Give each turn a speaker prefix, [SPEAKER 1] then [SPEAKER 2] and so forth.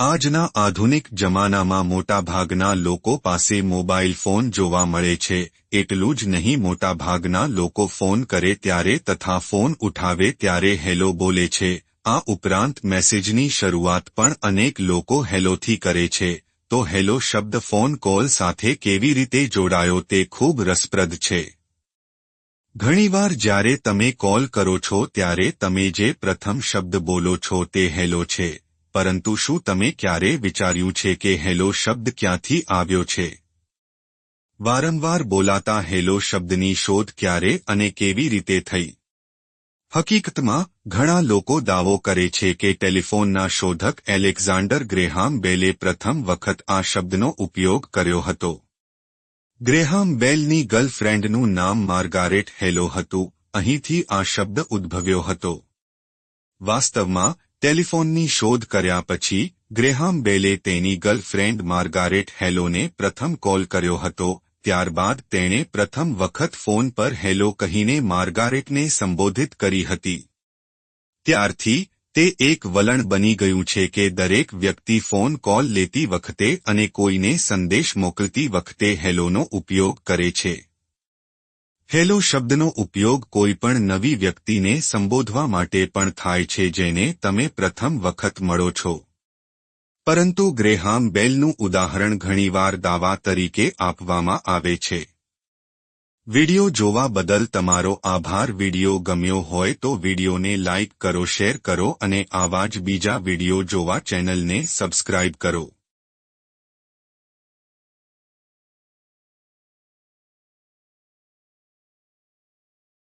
[SPEAKER 1] આજના આધુનિક જમાનામાં મોટાભાગના લોકો પાસે મોબાઈલ ફોન જોવા મળે છે. એટલું જ નહીં, મોટાભાગના લોકો ફોન કરે ત્યારે તથા ફોન ઉઠાવે ત્યારે હેલો બોલે છે. આ ઉપરાંત મેસેજની શરૂઆત પણ અનેક લોકો હેલોથી કરે છે. તો હેલો શબ્દ ફોન કોલ સાથે કેવી રીતે જોડાયો તે ખૂબ રસપ્રદ છે. ઘણીવાર જ્યારે તમે કોલ કરો છો ત્યારે તમે જે પ્રથમ શબ્દ બોલો છો તે હેલો છે. પરંતુ શું તમે ક્યારે વિચાર્યું છે કે હેલો શબ્દ ક્યાંથી આવ્યો છે? વારંવાર બોલાતા હેલો શબ્દની શોધ ક્યારે અને કેવી રીતે થઈ? હકીકતમાં, ઘણા લોકો દાવો કરે છે કે ટેલિફોનના શોધક એલેક્ઝાન્ડર ગ્રેહામ બેલે પ્રથમ વખત આ શબ્દનો ઉપયોગ કર્યો હતો. ગ્રેહામ બેલની ગર્લફ્રેન્ડનું નામ માર્ગારેટ હેલો હતું. અહીંથી આ શબ્દ ઉદ્ભવ્યો હતો. વાસ્તવમાં ટેલિફોનની શોધ કર્યા પછી, ગ્રેહામ બેલે તેની ગર્લફ્રેન્ડ માર્ગારેટ હેલોને પ્રથમ કોલ કર્યો હતો, ત્યારબાદ તેણે પ્રથમ વખત ફોન પર હેલો કહીને માર્ગારેટને સંબોધિત કરી હતી. ત્યારથી, તે એક વલણ બની ગયું છે કે દરેક વ્યક્તિ ફોન કોલ લેતી વખતે અને કોઈને સંદેશ મોકલતી વખતે હેલોનો ઉપયોગ કરે છે. હેલો શબ્દનો ઉપયોગ કોઈપણ નવી વ્યક્તિને સંબોધવા માટે પણ થાય છે જેને તમે પ્રથમ વખત મળો છો. પરંતુ ગ્રેહામ બેલનું ઉદાહરણ ઘણીવાર દાવા તરીકે આપવામાં આવે છે. વિડિયો જોવા બદલ તમારો આભાર. વિડિયો ગમ્યો હોય તો વિડિયોને લાઇક કરો, શેર કરો અને આવા જ બીજા વિડિયો જોવા ચેનલને સબસ્ક્રાઇબ કરો.